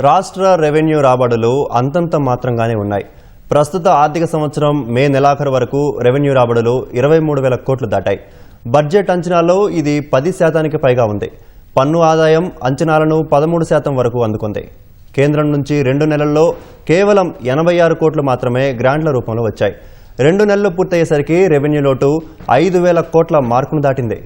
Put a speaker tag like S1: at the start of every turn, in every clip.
S1: రాష్ట్ర రెవెన్యూ రాబడులు అంతంత మాత్రంగానే ఉన్నాయి. ప్రస్తుత ఆర్థిక సంవత్సరం మే నెలాఖరు వరకు రెవెన్యూ రాబడులు ఇరవై మూడు వేల కోట్లు దాటాయి. బడ్జెట్ అంచనాలో ఇది పది శాతానికి పైగా ఉంది. పన్ను ఆదాయం అంచనాలను పదమూడు శాతం వరకు అందుకుంది. కేంద్రం నుంచి రెండు నెలల్లో కేవలం ఎనభై ఆరు కోట్లు మాత్రమే గ్రాంట్ల రూపంలో వచ్చాయి. రెండు నెలలు పూర్తయ్యేసరికి రెవెన్యూ లోటు ఐదు వేల కోట్ల మార్కును దాటింది.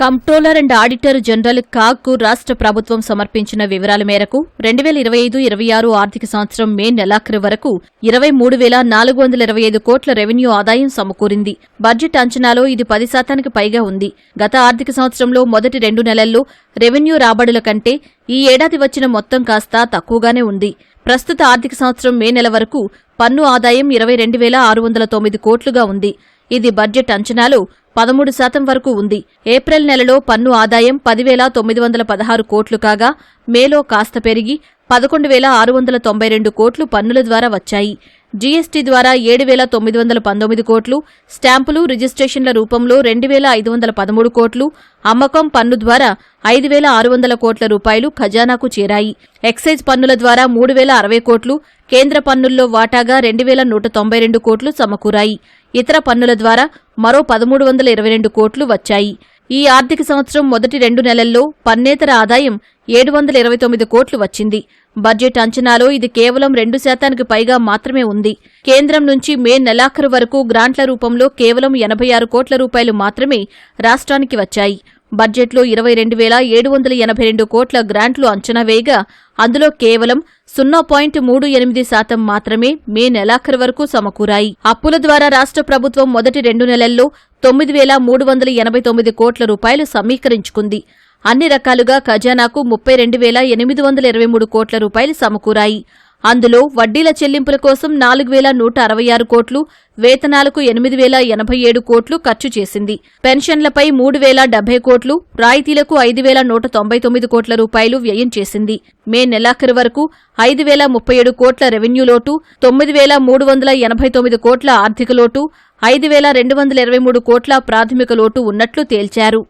S2: కంప్ట్రోలర్ అండ్ ఆడిటర్ జనరల్ కాగ్కు రాష్ట్ర ప్రభుత్వం సమర్పించిన వివరాల మేరకు రెండు వేల ఇరవై ఐదు ఇరవై ఆరు ఆర్థిక సంవత్సరం మే నెలాఖరు వరకు ఇరవై మూడు వేల నాలుగు వందల ఇరవై ఐదు కోట్ల రెవెన్యూ ఆదాయం సమకూరింది. బడ్జెట్ అంచనాలో ఇది పది శాతానికి పైగా ఉంది. గత ఆర్థిక సంవత్సరంలో మొదటి రెండు నెలల్లో రెవెన్యూ రాబడుల కంటే ఈ ఏడాది వచ్చిన మొత్తం కాస్త తక్కువగానే ఉంది. ప్రస్తుత ఆర్థిక సంవత్సరం మే నెల వరకు పన్ను ఆదాయం ఇరవై రెండు వేల ఆరు వందల తొమ్మిది కోట్లుగా ఉంది. ఇది బడ్జెట్ అంచనాలో పదమూడు శాతం వరకు ఉంది. ఏప్రిల్ నెలలో పన్ను ఆదాయం పదివేల తొమ్మిది వందల పదహారు కోట్లు కాగా మేలో కాస్త పెరిగి పదకొండు వేల ఆరు వందల తొంభై రెండు కోట్లు పన్నుల ద్వారా వచ్చాయి. జీఎస్టీ ద్వారా ఏడు వేల తొమ్మిది వందల పంతొమ్మిది కోట్లు స్టాంపులు రిజిస్ట్రేషన్ల రూపంలో రెండు వేల ఐదు వందల పదమూడు కోట్లు అమ్మకం పన్ను ద్వారా ఐదు వేల ఆరు వందల కోట్ల రూపాయలు ఖజానాకు చేరాయి. ఎక్సైజ్ పన్నుల ద్వారా మూడు వేల అరవై కోట్లు కేంద్ర పన్నుల్లో వాటాగా రెండు వేల నూట తొంభై రెండు కోట్లు సమకూరాయి. ఇతర పన్నుల ద్వారా మరో పదమూడు వందల ఇరవై రెండు కోట్లు వచ్చాయి. ఈ ఆర్థిక సంవత్సరం మొదటి రెండు నెలల్లో పన్నేతర ఆదాయం ఏడు వందల ఇరవై తొమ్మిది కోట్లు వచ్చింది. బడ్జెట్ అంచనాలో ఇది కేవలం రెండు శాతానికి పైగా మాత్రమే ఉంది. కేంద్రం నుంచి మే నెలాఖరు వరకు గ్రాంట్ల రూపంలో కేవలం ఎనభై ఆరు కోట్ల రూపాయలు మాత్రమే రాష్ట్రానికి వచ్చాయి. బడ్జెట్లో ఇరవై రెండు వేల ఏడు వందల ఎనభై రెండు కోట్ల గ్రాంట్లు అంచనా వేయగా అందులో కేవలం సున్నా పాయింట్ మూడు ఎనిమిది శాతం మాత్రమే మే నెలాఖరు వరకు సమకూరాయి. అప్పుల ద్వారా రాష్ట్ర ప్రభుత్వం మొదటి రెండు నెలల్లో తొమ్మిది వేల మూడు వందల ఎనభై తొమ్మిది కోట్ల రూపాయలు సమీకరించుకుంది. అన్ని రకాలుగా ఖజానాకు ముప్పై రెండు వేల ఎనిమిది వందల ఇరవై మూడు కోట్ల రూపాయలు సమకూరాయి. అందులో వడ్డీల చెల్లింపుల కోసం నాలుగు వేల నూట అరవై ఆరు కోట్లు వేతనాలకు ఎనిమిది వేల ఎనభై ఏడు కోట్లు ఖర్చు చేసింది. పెన్షన్లపై మూడు వేల డెబ్బై కోట్లు రాయితీలకు ఐదు వేల నూట తొంభై తొమ్మిది కోట్ల రూపాయలు వ్యయం చేసింది. మే నెలాఖరు వరకు ఐదు వేల ముప్పై ఏడు కోట్ల రెవెన్యూ లోటు తొమ్మిది వేల మూడు వందల ఎనభై తొమ్మిది కోట్ల ఆర్థిక లోటు ఐదు వేల రెండు వందల ఇరవై మూడు కోట్ల ప్రాథమిక లోటు ఉన్నట్లు తేల్చారు.